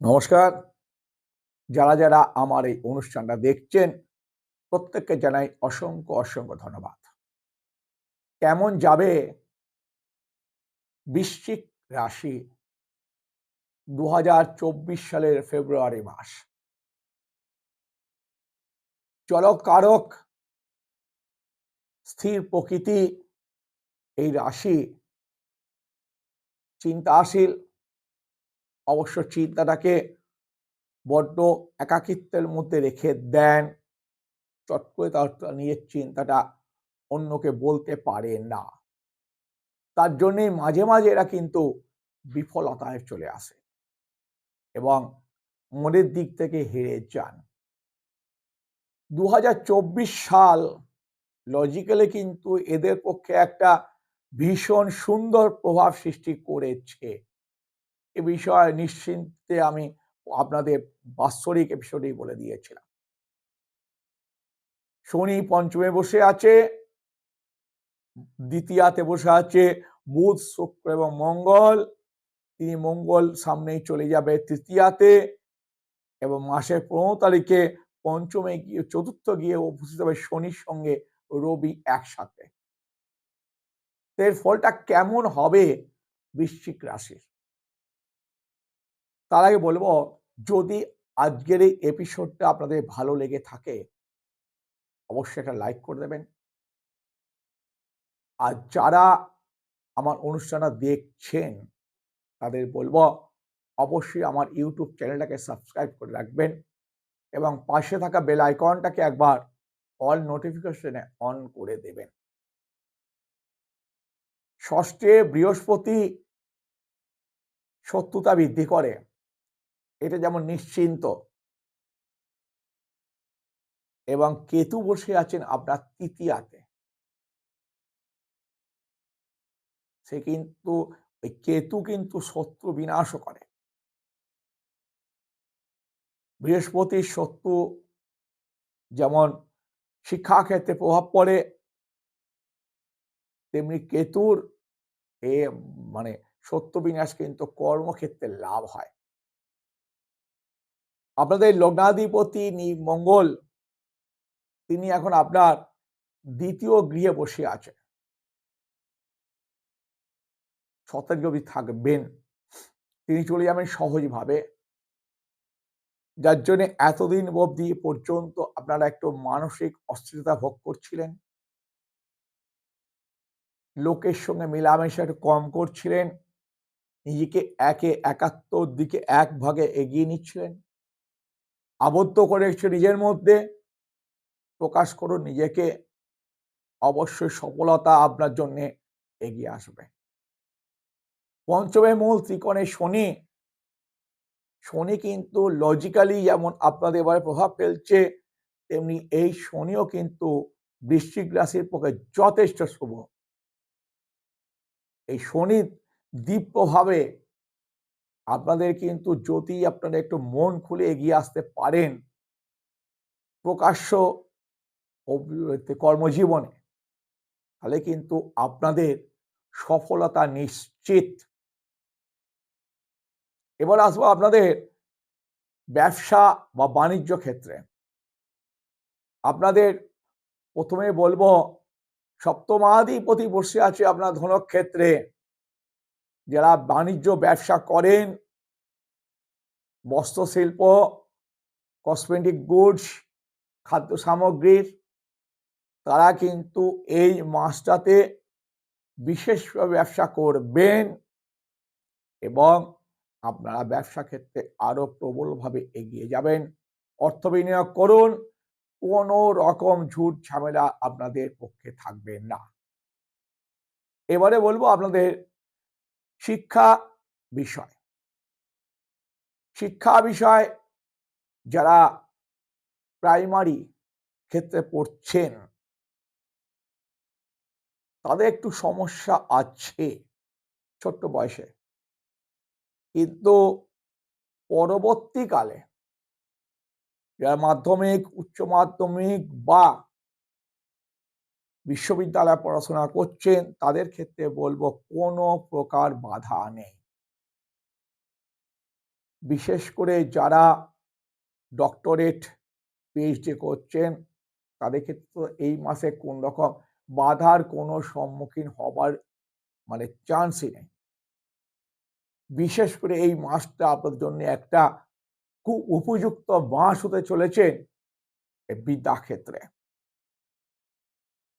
নমস্কার। যারা যারা আমার এই অনুষ্ঠানটা দেখছেন, প্রত্যেককে জানাই অসংখ্য অসংখ্য ধন্যবাদ। কেমন যাবে বৃশ্চিক রাশি দু হাজার চব্বিশ সালের ফেব্রুয়ারি মাস? জলকারক স্থির প্রকৃতি এই রাশি চিন্তাশীল অবশ্য চিন্তাটাকে বড্ড একাকিত্বের মধ্যে রেখে দেন। চট করে তার নিজের চিন্তাটা অন্যকে বলতে পারে না। তার জন্যে মাঝে মাঝে এরা কিন্তু বিফলতায় চলে আসে এবং মনের দিক থেকে হেরে যান। দু হাজার চব্বিশ সাল লজিক্যালি কিন্তু এদের পক্ষে একটা ভীষণ সুন্দর প্রভাব সৃষ্টি করেছে। এ বিষয়ে নিশ্চিন্তে আমি আপনাদের বাৎসরিক এপিসোডেই বলে দিয়েছিলাম। শনি পঞ্চমে বসে আছে, দ্বিতীয়াতে বসে আছে বুধ, শুক্র এবং মঙ্গল। তিনি মঙ্গল সামনেই চলে যাবে তৃতীয়াতে এবং মাসের পনেরো তারিখে পঞ্চমে গিয়ে, চতুর্থ গিয়ে উপস্থিত হবে শনির সঙ্গে রবি একসাথে। এর ফলটা কেমন হবে বৃশ্চিক রাশির? তার আগে বলব, যদি আজকের এই এপিসোডটা আপনাদের ভালো লেগে থাকে, অবশ্যই একটা লাইক করে দেবেন। আর যারা আমার অনুষ্ঠানটা দেখছেন, তাদের বলব, অবশ্যই আমার ইউটিউব চ্যানেলটাকে সাবস্ক্রাইব করে রাখবেন এবং পাশে থাকা বেল আইকনটাকে একবার অল নোটিফিকেশনে অন করে দেবেন। ষষ্ঠে বৃহস্পতি শত্রুতা বৃদ্ধি করে। এটা যেমন নিশ্চিন্ত। এবং কেতু বসে আছেন আপনার তৃতীয়াতে। সে কিন্তু, ওই কেতু কিন্তু শত্রু বিনাশ করে। বৃহস্পতির শত্রু যেমন শিক্ষা ক্ষেত্রে প্রভাব পড়ে, তেমনি কেতুর এ মানে সত্য বিনাশ কিন্তু কর্মক্ষেত্রে লাভ হয়। আপনাদের লগ্নাধিপতি মঙ্গল, তিনি এখন আপনার দ্বিতীয় গৃহে বসে আছেন। সতেরগবি থাকবেন। তিনি চলে যাবেন সহজভাবে। যার জন্য এতদিন অবধি পর্যন্ত আপনারা একটু মানসিক অস্থিরতা ভোগ করছিলেন। লোকের সঙ্গে মেলামেশা একটু কম করছিলেন। নিজেকে একে একাত্তর দিকে এক ভাগে এগিয়ে নিচ্ছিলেন। আবদ্ধ করে নিজের মধ্যে, প্রকাশ করুন নিজেকে, অবশ্যই সফলতা আপনার জন্য এগিয়ে আসবে। পঞ্চমের মূল ত্রিকোণে শনি শনি কিন্তু লজিক্যালি যেমন আপনাদের এবারে প্রভাব ফেলছে, তেমনি এই শনিও কিন্তু বৃশ্চিক রাশির পক্ষে যথেষ্ট শুভ। এই শনির দ্বীপ প্রভাবে আপনাদের কিন্তু যদি আপনারা একটু মন খুলে এগিয়ে আসতে পারেন, প্রকাশ্য কর্মজীবনে, তাহলে কিন্তু আপনাদের সফলতা নিশ্চিত। এবার আসব আপনাদের ব্যবসা বা বাণিজ্য ক্ষেত্রে। আপনাদের প্রথমে বলব সপ্তমাধিপতি বসে আছে আপনার ধনক্ষেত্রে। যারা বাণিজ্য ব্যবসা করেন, বস্ত্রশিল্প কসমেটিক গুডস খাদ্য সামগ্রীর, তারা কিন্তু এই মাসটাতে বিশেষভাবে ব্যবসা করবেন এবং আপনারা ব্যবসা ক্ষেত্রে আরও প্রবলভাবে এগিয়ে যাবেন। অর্থ বিনিয়োগ করুন, কোনো রকম ঝুট ঝামেলা আপনাদের পক্ষে থাকবে না। এবারে বলব আপনাদের শিক্ষা বিষয়। শিক্ষা বিষয় যারা প্রাইমারি ক্ষেত্রে পড়ছেন, তাদের একটু সমস্যা আছে ছোট্ট বয়সে। কিন্তু পরবর্তীকালে, যারা মাধ্যমিক, উচ্চ মাধ্যমিক বা বিশ্ববিদ্যালয়ে পড়াশোনা করছেন, তাদের ক্ষেত্রে বলব কোনো প্রকার বাধা নেই। বিশেষ করে যারা ডক্টরেট পিএইচডি করছেন, তাদের ক্ষেত্রে তো এই মাসে কোন রকম বাধার কোনো সম্মুখীন হবার মানে চান্সই নেই। বিশেষ করে এই মাসটা আপনাদের জন্য একটা খুব উপযুক্ত মাস হতে চলেছে বিদ্যা ক্ষেত্রে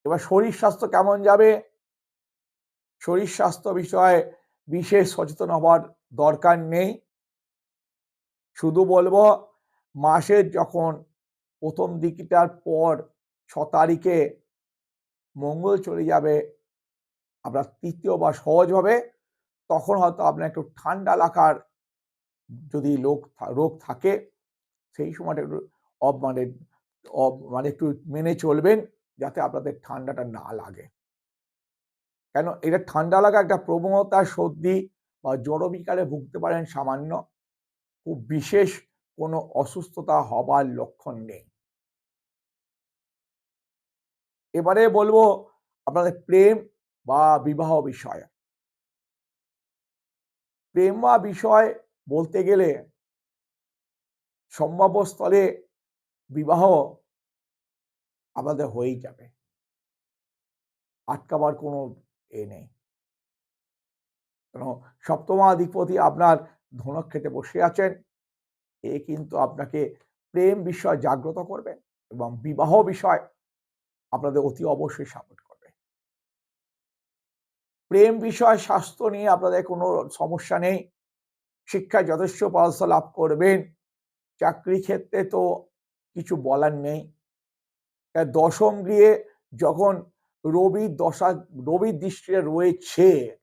এবার শরীর স্বাস্থ্য কেমন যাবে? শরীর স্বাস্থ্য বিষয়ে বিশেষ সচেতন হওয়ার দরকার নেই। শুধু বলব মাসের যখন প্রথম দিকটার পর ছ তারিখে মঙ্গল চলে যাবে, আপনার তৃতীয় বা সহজ হবে, তখন হয়তো আপনার একটু ঠান্ডা লাগার যদি লোক রোগ থাকে, সেই সময়টা একটু অব মানে মানে একটু মেনে চলবেন। যাতে আপনাদের ঠান্ডাটা না লাগে। কেন? এটা ঠান্ডা লাগা একটা প্রবণতা, সর্দি বা জড়বিকারে ভুগতে পারেন সামান্য। খুব বিশেষ কোনো অসুস্থতা হবার লক্ষণ নেই। এবারে বলব আপনাদের প্রেম বা বিবাহ বিষয়। প্রেম বা বিষয় বলতে গেলে সম্ভাব্য স্থলে বিবাহ আমাদের হয়েই যাবে। আটকাবার কোনো এ নেই। কেন সপ্তমাধিপতি আপনার ধনক্ষেতে বসে আছেন। এ কিন্তু আপনাকে প্রেম বিষয় জাগ্রত করবে এবং বিবাহ বিষয় আপনাদের অতি অবশ্যই সাপোর্ট করবে। প্রেম বিষয় স্বাস্থ্য নিয়ে আপনাদের কোনো সমস্যা নেই। শিক্ষায় যথেষ্ট পড়াশোনা লাভ করবেন। চাকরি ক্ষেত্রে তো কিছু বলার নেই। দশম গৃহে যখন রবির দশা রবির দৃষ্টিতে রয়েছে,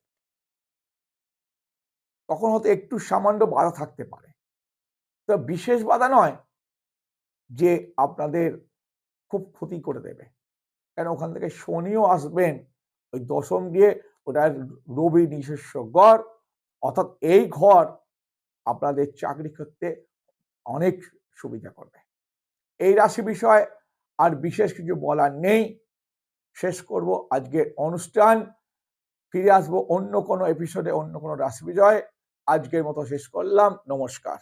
তখন হয়তো একটু সামান্য বাধা থাকতে পারে। তো বিশেষ বাধা নয় যে আপনাদের খুব ক্ষতি করে দেবে। কেন? ওখান থেকে শনিও আসবেন। ওই দশম গিয়ে ওটা রবি নিজস্ব গড় অর্থাৎ এই ঘর আপনাদের চাকরি ক্ষেত্রে অনেক সুবিধা করবে। এই রাশি বিষয় আর বিশেষ কিছু বলার নেই। শেষ করব আজকের অনুষ্ঠান। ফিরে আসব অন্য কোনো এপিসোডে অন্য কোনো রাশি বিজয়। আজকের মতো শেষ করলাম। নমস্কার।